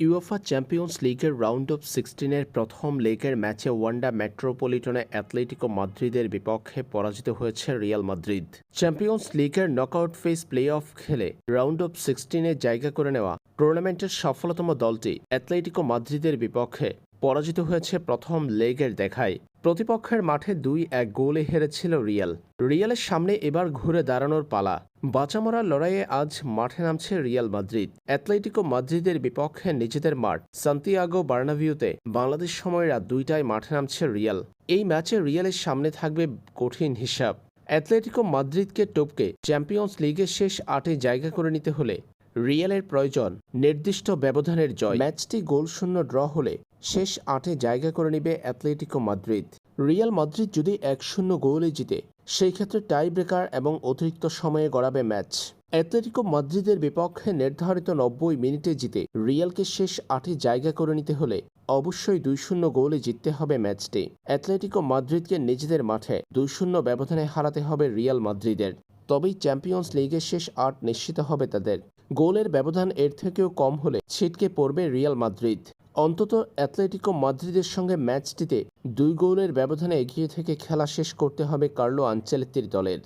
UEFA champions লিগের round of সিক্সটিনের প্রথম লেগের ম্যাচে ওয়ান্ডা মেট্রোপলিটনে অ্যাথলেটিকো মাদ্রিদের বিপক্ষে পরাজিত হয়েছে রিয়াল মাদ্রিদ চ্যাম্পিয়ন্স লিগের নকআউট ফেস প্লে অফ খেলে রাউন্ড অফ সিক্সটিনে জায়গা করে নেওয়া টুর্নামেন্টের সফলতম দলটি অ্যাথলেটিকো মাদ্রিদের বিপক্ষে পরাজিত হয়েছে প্রথম লেগের দেখায়। প্রতিপক্ষের মাঠে দুই এক গোলে হেরেছিল রিয়াল। রিয়ালের সামনে এবার ঘুরে দাঁড়ানোর পালা। বাঁচামরার লড়াইয়ে আজ মাঠে নামছে রিয়াল মাদ্রিদ। অ্যাথলেটিকো মাদ্রিদের বিপক্ষে নিজেদের মাঠ, সান্তিয়াগো বার্নাভিউতে বাংলাদেশ সময় রাত দুইটায় মাঠে নামছে রিয়াল। এই ম্যাচে রিয়ালের সামনে থাকবে কঠিন হিসাব। অ্যাথলেটিকো মাদ্রিদকে টপকে চ্যাম্পিয়ন্স লিগের শেষ আটে জায়গা করে নিতে হলে রিয়ালের প্রয়োজন নির্দিষ্ট ব্যবধানের জয়। ম্যাচটি গোলশূন্য ড্র হলে শেষ আটে জায়গা করে নেবে অ্যাথলেটিকো মাদ্রিদ। রিয়াল মাদ্রিদ যদি এক শূন্য গোলে জিতে, সেই ক্ষেত্রে টাই ব্রেকার এবং অতিরিক্ত সময়ে গড়াবে ম্যাচ। অ্যাথলেটিকো মাদ্রিদের বিপক্ষে নির্ধারিত নব্বই মিনিটে জিতে রিয়ালকে শেষ আটে জায়গা করে নিতে হলে অবশ্যই দুই শূন্য গোলে জিততে হবে ম্যাচটি। অ্যাথলেটিকো মাদ্রিদকে নিজেদের মাঠে দুই শূন্য ব্যবধানে হারাতে হবে রিয়াল মাদ্রিদের। তবেই চ্যাম্পিয়ন্স লিগের শেষ আট নিশ্চিত হবে তাদের। গোলের ব্যবধান এর থেকেও কম হলে ছিটকে পড়বে রিয়াল মাদ্রিদ। অন্তত অ্যাথলেটিকো মাদ্রিদের সঙ্গে ম্যাচটিতে দুই গোলের ব্যবধানে এগিয়ে থেকে খেলা শেষ করতে হবে কার্লো আঞ্চেলত্তির দলের।